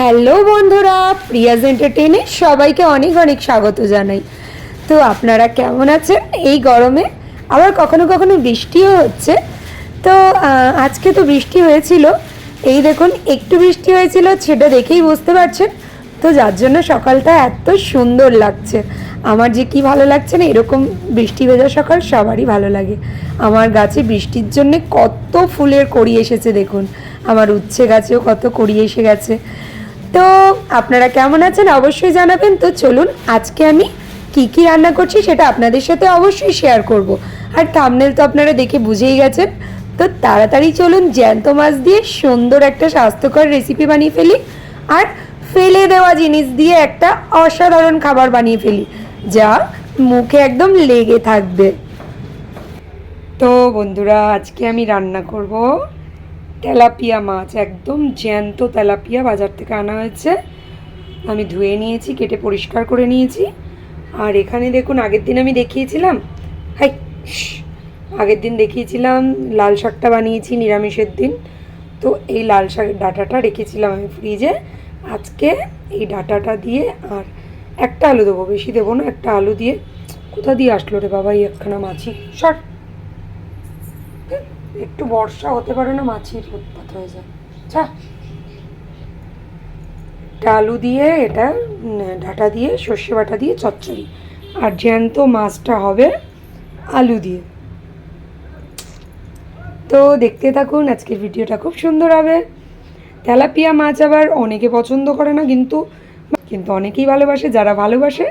Hello বন্ধুরা, প্রিয়াজ এন্টারটেনে সবাইকে অনেক অনেক স্বাগত জানাই। তো আপনারা কেমন আছেন? এই গরমে আবার কখনো কখনো বৃষ্টিও হচ্ছে। তো আজকে তো বৃষ্টি হয়েছিল। এই দেখুন, একটু বৃষ্টি হয়েছিল, সেটা দেখেই বুঝতে পারছেন। তো যার জন্য সকালটা এত সুন্দর লাগছে। আমার যে কি ভালো লাগছে না, এরকম বৃষ্টি ভেজা সকাল সবারই ভালো লাগে। আমার গাছে বৃষ্টির জন্য কত ফুলের কড়ি এসেছে দেখুন। আমার উচ্ছে গাছেও কত কড়ি এসে গেছে। তো আপনারা কেমন আছেন অবশ্যই জানাবেন। তো চলুন আজকে আমি কি কি রান্না করছি সেটা আপনাদের সাথে অবশ্যই শেয়ার করব। আর থামনেল তো আপনারা দেখে বুঝেই গেছেন। তো তাড়াতাড়ি চলুন জ্যান্ত মাছ দিয়ে সুন্দর একটা স্বাস্থ্যকর রেসিপি বানিয়ে ফেলি। আর ফেলে দেওয়া জিনিস দিয়ে একটা অসাধারণ খাবার বানিয়ে ফেলি, যা মুখে একদম লেগে থাকবে। তো বন্ধুরা, আজকে আমি রান্না করব তেলাপিয়া মাছ, একদম জ্যান্ত তেলাপিয়া বাজার থেকে আনা হয়েছে। আমি ধুয়ে নিয়েছি, কেটে পরিষ্কার করে নিয়েছি। আর এখানে দেখুন, আগের দিন আমি দেখিয়েছিলাম, হাই আগের দিন দেখিয়েছিলাম, লাল শাকটা বানিয়েছি নিরামিষের দিন। তো এই লাল শাকের ডাটাটা রেখেছিলাম আমি ফ্রিজে। আজকে এই ডাটাটা দিয়ে আর একটা আলু দেবো, বেশি দেবো না, একটা আলু দিয়ে। কোথা দিয়ে আসলো রে বাবা এই একখানা মাছি? সর। একটু বর্ষা হতে পারে না, মাছির উৎপাত হয়ে যায়। চা আলু দিয়ে এটা ডাটা দিয়ে, সর্ষে বাটা দিয়ে চচ্চড়ি। আর জ্যান্ত মাছটা হবে আলু দিয়ে। তো দেখতে থাকুন, আজকের ভিডিওটা খুব সুন্দর হবে। তেলাপিয়া মাছ আবার অনেকে পছন্দ করে না, কিন্তু কিন্তু অনেকেই ভালোবাসে। যারা ভালোবাসে,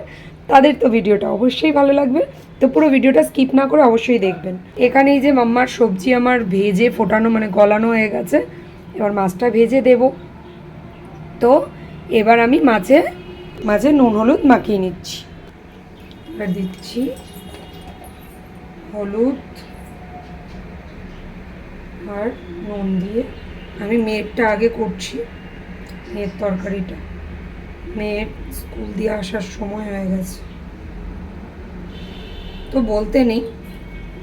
তাদের তো ভিডিওটা অবশ্যই ভালো লাগবে। তো পুরো ভিডিওটা স্কিপ না করে অবশ্যই দেখবেন। এখানে এই যে মাম্মার সবজি আমার ভেজে ফোটানো মানে গলানো হয়ে গেছে, এবার মাছটা ভেজে দেব। তো এবার আমি মাছে মাছে নুন, হলুদ মাখিয়ে নিচ্ছি। এবার দিচ্ছি হলুদ আর নুন দিয়ে। আমি মেয়েরটা আগে করছি, মেয়ের তরকারিটা। মেয়ের স্কুল দিয়ে আসার সময় হয়ে গেছে। তো বলতে নেই,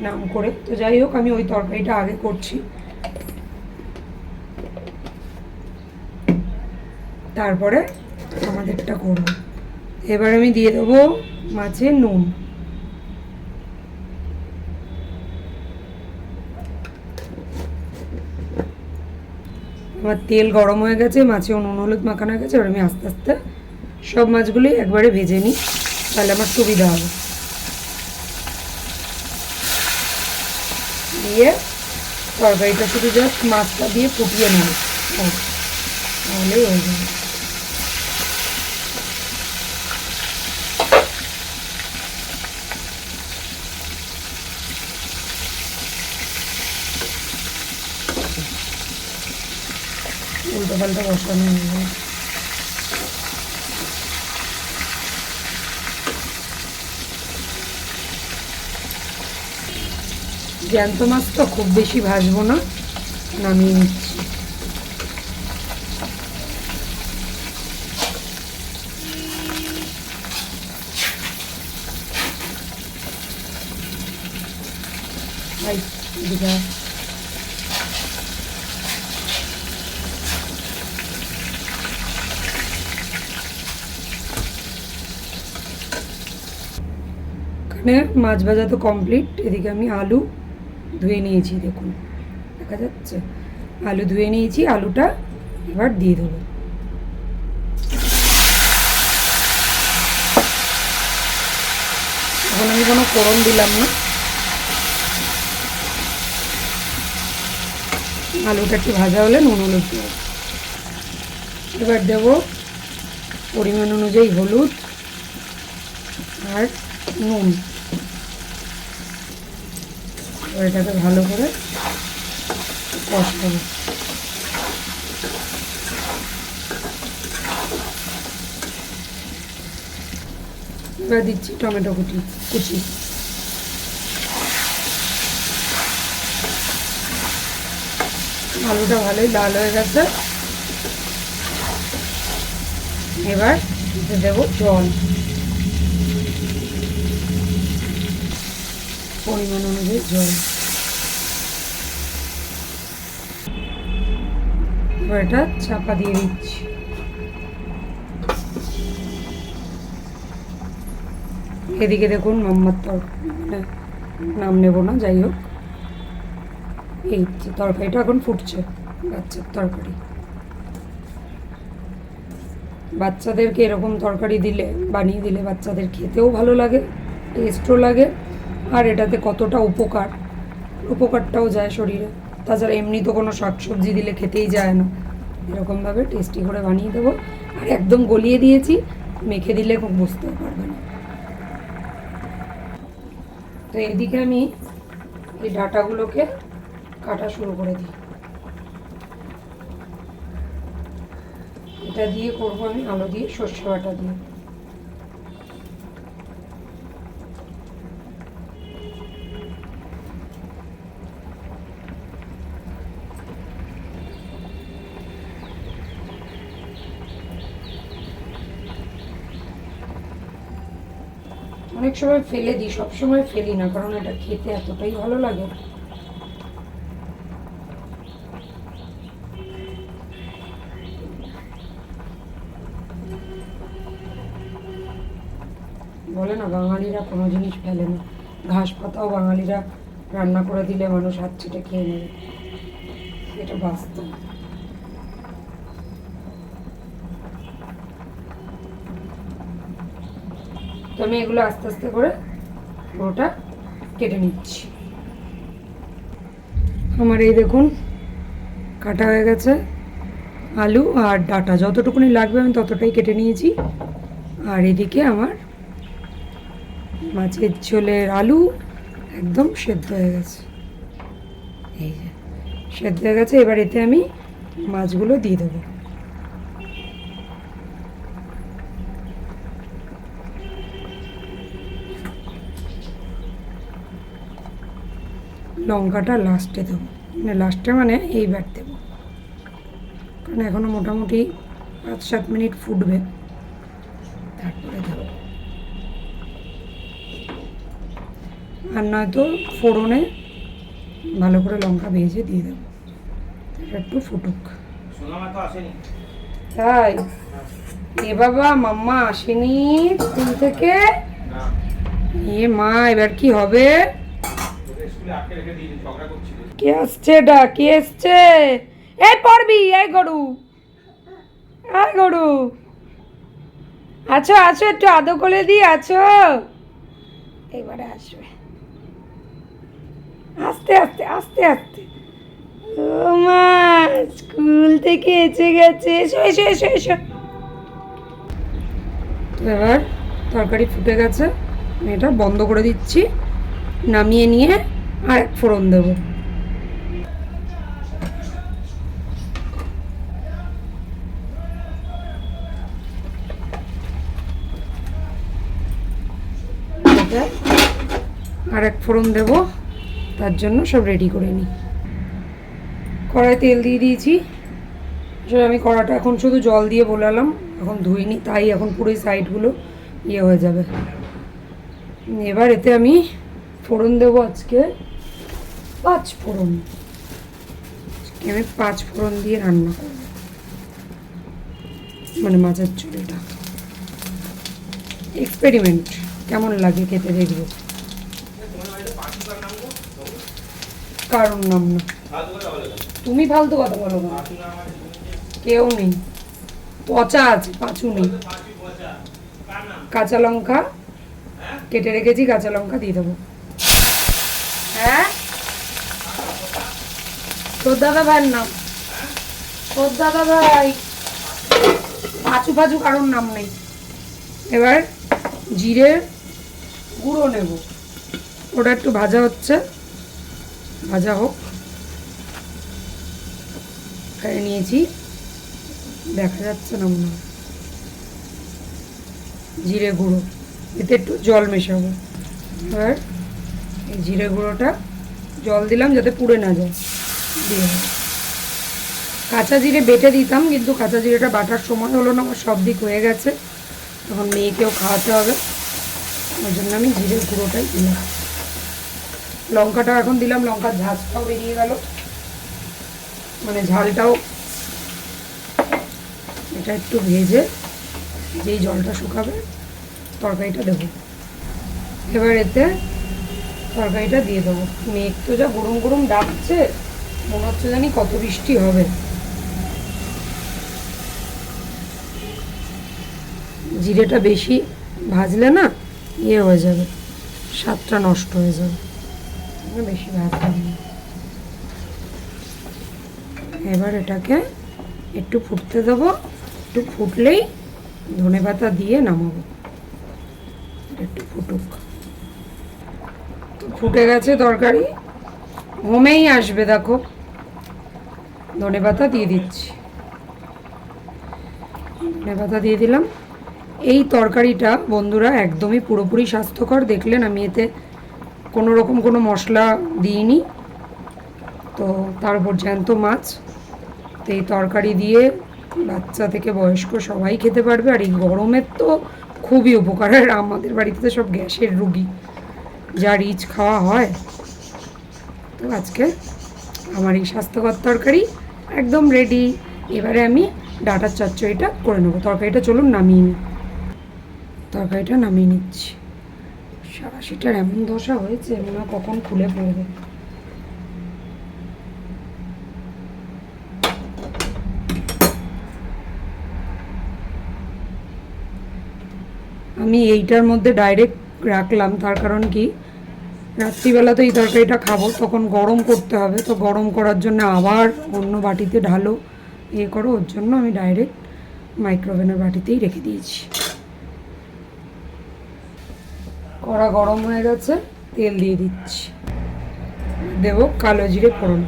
নাম করে। তো যাই হোক, আমি ওই তরকারিটা আগে করছি। তারপরে আমাদেরটা করব। এবার আমি দিয়ে দেবো মাছে নুন। আমার তেল গরম হয়ে গেছে, মাছেও নুন হলুদ মাখানো গেছে, এবার আমি আস্তে আস্তে সব মাছগুলি একবারে ভেজে নিই, তাহলে আমার সুবিধা হবে। দিয়ে তরকারিটা শুধু জাস্ট মাছটা দিয়ে ফুটিয়ে নেব। তাহলেই হয়ে যাবে। উল্টো পাল্টা বসানো জ্যান্ত মাছ তো খুব বেশি ভাজবো না, নামিয়ে নিচ্ছি। মাছ ভাজা তো কমপ্লিট এদিকে আমি আলু ধুয়ে নিয়েছি, দেখুন। দেখা যাচ্ছে। আলু ধুয়ে নিয়েছি, আলুটা এবার দিয়ে দেবো। এখন আমি কোনো ফোড়ন দিলাম না। আলুটা একটু ভাজা হলে নুন হলুদ দেবো। এবার দেবো পরিমাণ অনুযায়ী হলুদ আর নুন। এটাকে ভালো করে কষাবো এবার দিচ্ছি টমেটো কুচি কুচি। আলুটা ভালোই লাল হয়ে গেছে। এবার দেবো জল। পরিমাণ অনুযায়ী জল। এটা চাপা দিয়ে দিচ্ছি। এদিকে দেখুন মোহাম্মদ তরকারি মানে নাম নেব না, যাই হোক। এই তরকারিটা এখন ফুটছে, বাচ্চার তরকারি। বাচ্চাদেরকে এরকম তরকারি দিলে, বানিয়ে দিলে বাচ্চাদের খেতেও ভালো লাগে টেস্টও লাগে। আর এটাতে কতটা উপকার? উপকারটাও যায় শরীরে। তাছাড়া এমনি তো কোনো শাকসবজি দিলে খেতেই যায় না। এরকমভাবে টেস্টি করে বানিয়ে দেবো। আর একদম গলিয়ে দিয়েছি, মেখে দিলে খুব বুঝতেও পারবে না। তো এদিকে আমি এই ডাটাগুলোকে কাটা শুরু করে দিই। এটা দিয়ে করব আমি আলু দিয়ে সর্ষে বাটা দিয়ে অনেক সময় ফেলে দিই, সব সময় ফেলি না, কারণ এটা খেতে এতটাই ভালো লাগে। বলে না, বাঙালিরা কোনো জিনিস ফেলে না। ঘাস পাতাও বাঙালিরা রান্না করে দিলে মানুষ হাত ছেটে খেয়ে নেবে। এটা বাস্তব তো আমি এগুলো আস্তে আস্তে করে পুরোটা কেটে নিচ্ছি। আমার এই দেখুন, কাটা হয়ে গেছে আলু আর ডাটা। যতটুকুনি লাগবে আমি ততটাই কেটে নিয়েছি। আর এদিকে আমার মাছের ঝোলের আলু একদম সেদ্ধ হয়ে গেছে। এই যে, সেদ্ধ হয়ে গেছে। এবার এতে আমি মাছগুলো দিয়ে দেবো। লঙ্কাটা লাস্টে দেবো। মানে লাস্টে মানে এইবার দেবো। কারণ এখনও মোটামুটি পাঁচ সাত মিনিট ফুটবে। তারপরে দেবো। আর নয়তো ফোড়নে ভালো করে লঙ্কা ভেজে দিয়ে দেবো। একটু ফুটুক। তাই? এ বাবা মাম্মা আসেনি স্কুল থেকে? এ মা এবার কি হবে তোকে স্কুলে আটকে রেখে দিয়েছি ঝগড়া করছিল কে আসছে ডা? কে এসছে? এই পড়বি এই গরু। এই গরু। আছো আছো, একটু আদো করে দি আছো। এবারে আসবে। আস্তে আস্তে আস্তে আস্তে। ও মা, স্কুল থেকে এসে গেছে। এসো এসো এসো এসো। এবার তরকারি ফুটে গেছে। এটা বন্ধ করে দিচ্ছি। নামিয়ে নিয়ে আর এক ফোড়ন দেবো। আর এক ফোড়ন দেব, তার জন্য সব রেডি করে নিই। কড়াই তেল দিয়ে দিয়েছি। আসলে আমি কড়াটা এখন শুধু জল দিয়ে বোলালাম, এখন ধুইনি, তাই এখন পুরো সাইডগুলো ইয়ে হয়ে যাবে। এবার এতে আমি ফোড়ন দেবো আজকে। পাঁচ ফোড়ন। আজকে আমি পাঁচ ফোড়ন দিয়ে রান্না করব। মানে মাছের চুড়িটা এক্সপেরিমেন্ট কেমন লাগে খেতে দেখব। কারণ নাম না? তুমি ফালতু কথা বলো না। কেউ নেই। পচা আছে, পাঁচু নেই। কাঁচা লঙ্কা। কেটে রেখেছি, কাঁচা লঙ্কা দিয়ে দেবো হ্যাঁ তোর দাদা ভাইয়ের নাম। তোর দাদা ভাই পাঁচু পাঁচু কারোর নাম নেই। এবার জিরে গুঁড়ো নেব। ওটা একটু ভাজা হচ্ছে। ভাজা হোক। এখানে নিয়েছি। দেখা যাচ্ছে না মনে জিরে গুঁড়ো। এতে একটু জল মেশাবো। এবার এই জিরে গুঁড়োটা জল দিলাম যাতে পুড়ে না যায়। দিয়ে। কাঁচা জিরে বেটে দিতাম, কিন্তু কাঁচা জিরেটা বাটার সময় হলো না, আমার সব দিক হয়ে গেছে। তখন মেয়েকেও খাওয়াতে হবে। ওই জন্য আমি জিরে গুঁড়োটাই দিলাম। লঙ্কাটা এখন দিলাম, লঙ্কার ঝাঁজটাও বেরিয়ে গেল। মানে ঝালটাও এটা একটু ভেজে, যেই জলটা শুকাবে, তরকারিটা দেবো। এবার এতে তরকারিটা দিয়ে দেবো। মেঘ তো যা গরম গরম ডাকছে। মনে হচ্ছে জানি কত বৃষ্টি হবে। জিরেটা বেশি ভাজলে না ইয়ে হয়ে যাবে, স্বাদটা নষ্ট হয়ে যাবে। বেশি ভাজলাম এবার এটাকে একটু ফুটতে দেবো, একটু ফুটলেই ধনে পাতা দিয়ে নামাবো। একটু ফুটুক। ফুটে গেছে তরকারি হোমেই আসবে, দেখো। ধনে পাতা দিয়ে দিচ্ছি। ধনে পাতা দিয়ে দিলাম। এই তরকারিটা বন্ধুরা একদমই পুরোপুরি স্বাস্থ্যকর। দেখলেন আমি এতে কোনো রকম কোনো মশলা দিইনি। তো তার উপর জ্যান্ত মাছ। তো এই তরকারি দিয়ে বাচ্চা থেকে বয়স্ক সবাই খেতে পারবে। আর এই গরমের তো খুবই উপকার। আর আমাদের বাড়িতে তো সব গ্যাসের রুগী। যা রিচ খাওয়া হয়। তো আজকে আমার এই স্বাস্থ্যকর তরকারি। একদম রেডি এবারে আমি ডাটার চচ্চড়িটা করে নেব। তরকারিটা চলুন নামিয়ে নিই। তরকারিটা নামিয়ে নিচ্ছি। সারাশিটার এমন দশা হয়েছে, মনে কখন খুলে পড়বে। আমি এইটার মধ্যে ডাইরেক্ট রাখলাম। তার কারণ কি? রাত্রিবেলা তো এই তরকারিটা খাব, তখন গরম করতে হবে। তো গরম করার জন্য আবার অন্য বাটিতে ঢালো ইয়ে করো, ওর জন্য আমি ডাইরেক্ট মাইক্রোওভেনের বাটিতেই রেখে দিয়েছি। কড়া গরম হয়ে গেছে, তেল দিয়ে দিচ্ছি। দেবো কালো জিরে ফোড়ন।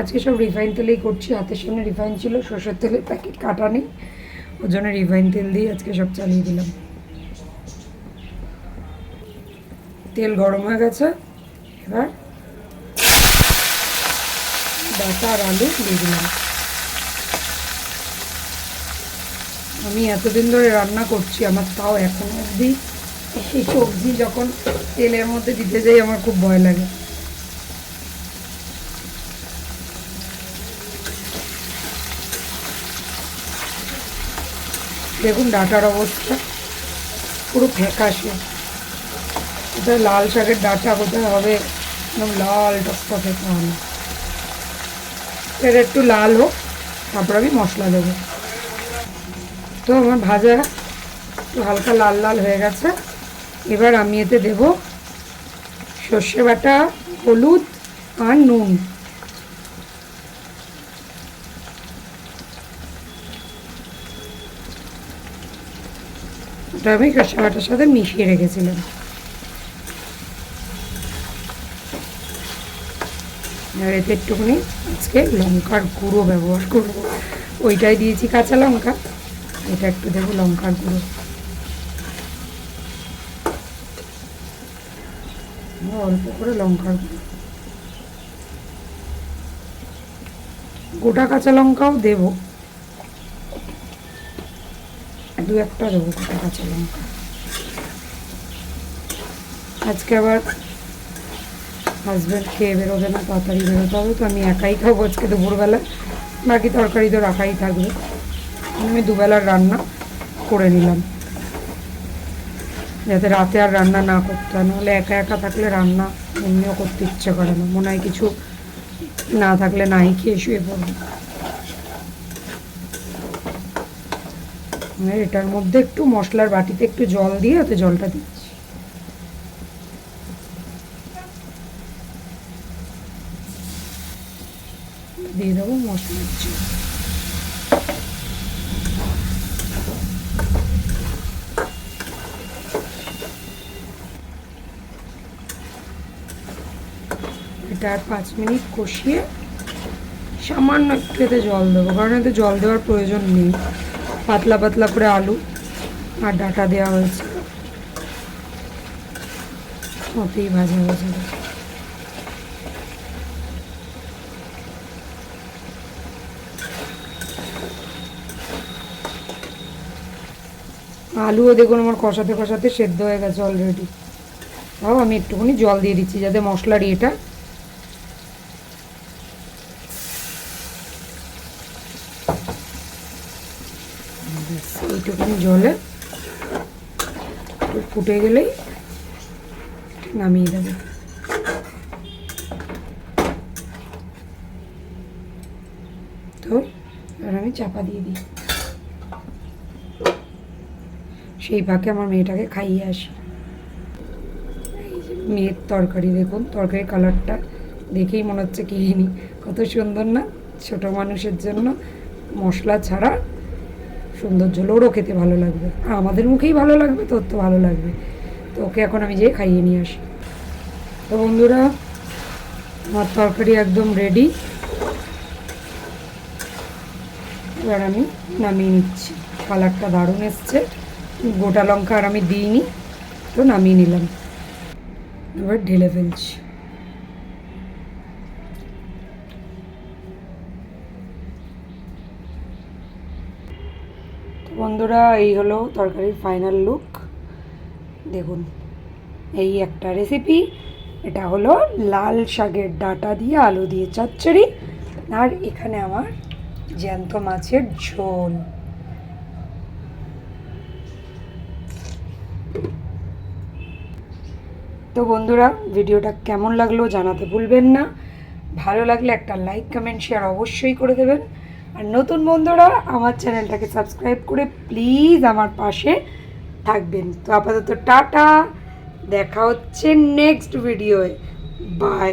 আজকে সব রিফাইন তেলেই করছি, হাতের সামনে রিফাইন ছিল, সর্ষের তেলের প্যাকেট কাটা নেই, ওর জন্য রিফাইন তেল দিয়ে আজকে সব চালিয়ে দিলাম। তেল গরম হয়ে গেছে। এবার ডাটা আর আলু দিয়ে দিলাম আমি এতদিন ধরে রান্না করছি, আমার তাও এখনও অবধি এই সবজি যখন তেলের মধ্যে দিতে যাই, আমার খুব ভয় লাগে। দেখুন ডাটার অবস্থা পুরো ফ্যাকাশে। কোথায় লাল শাকের ডাটা, কোথায় হবে? একদম লাল টকটকে তাহলে এর একটু লাল হোক, তারপর আমি মশলা দেবো। তো আমার ভাজা একটু হালকা লাল লাল হয়ে গেছে। এবার আমি এতে দেব সর্ষে বাটা, হলুদ আর নুন। আমি সর্ষে বাটার সাথে মিশিয়ে রেখেছিলাম। আর এতে একটুখানি আজকে লঙ্কার গুঁড়ো ব্যবহার করব। ওইটাই দিয়েছি কাঁচা লঙ্কা। এটা একটু দেবো লঙ্কার গুঁড়ো। অল্প করে লঙ্কার গুঁড়ো। গোটা কাঁচা লঙ্কাও দেবো। দু একটা দেবো গোটা কাঁচা লঙ্কা। আজকে আবার হাজব্যান্ড খেয়ে বেরোবে না, তাড়াতাড়ি বেরোতে হবে তো, আমি একাই খাব আজকে দুপুরবেলা। বাকি তরকারি তো রাখাই থাকবে। আমি দুবেলার রান্না করে নিলাম। যাতে রাতে আর রান্না না করতে হয়, নাহলে একা একা থাকলে রান্না এমনিও করতে ইচ্ছে করে না। মনে হয় কিছু না থাকলে নাই খেয়ে শুয়ে পড়ব। এটার মধ্যে একটু মশলার বাটিতে একটু জল দিয়ে ওতে জলটা দিচ্ছি। দিয়ে দেবো মশলার জল এটা আর পাঁচ মিনিট কষিয়ে সামান্য একটু এতে জল দেবো, কারণ এতে জল দেওয়ার প্রয়োজন নেই। পাতলা পাতলা করে আলু আর ডাটা দেওয়া হয়েছে। ওতেই ভাজা হয়ে যাবে আলুও দেখুন আমার কষাতে কষাতে সেদ্ধ হয়ে গেছে অলরেডি তাও আমি একটুখানি জল দিয়ে দিচ্ছি যাতে মশলার ব্যাস, এইটুকুনি জলে ফুটে গেলেই নামিয়ে দেবে। তো এবার আমি চাপা দিয়ে দিই। সেই ফাঁকে আমার মেয়েটাকে খাইয়ে আসি। মেয়ের তরকারি দেখুন, তরকারির কালারটা দেখেই মনে হচ্ছে কি নি কত সুন্দর না? ছোট মানুষের জন্য মশলা ছাড়া সুন্দর ঝোল ওরও খেতে ভালো লাগবে। আর আমাদের মুখেই ভালো লাগবে, তোর তো ভালো লাগবে। তো ওকে এখন আমি যেয়ে খাইয়ে নিয়ে আসি। তো বন্ধুরা, আমার তরকারি একদম রেডি এবার আমি নামিয়ে নিচ্ছি। কালারটা দারুণ এসছে। গোটা লঙ্কা আর আমি দিইনি, তো নামিয়ে নিলাম। এবার ঢেলে ফেলছি। বন্ধুরা, এই হলো তরকারির ফাইনাল লুক দেখুন, এই একটা রেসিপি এটা হলো লাল শাকের ডাটা দিয়ে আলু দিয়ে চচ্চড়ি। আর এখানে আমার জ্যান্ত মাছের ঝোল। তো বন্ধুরা, ভিডিওটা কেমন লাগল জানাতে ভুলবেন না। ভালো লাগলে একটা লাইক, কমেন্ট, শেয়ার অবশ্যই করে দেবেন। আর নতুন বন্ধুরা, আমার চ্যানেলটাকে সাবস্ক্রাইব করে প্লিজ আমার পাশে থাকবেন। তো আপাতত টাটা, দেখা হচ্ছে নেক্সট ভিডিওয়ে বাই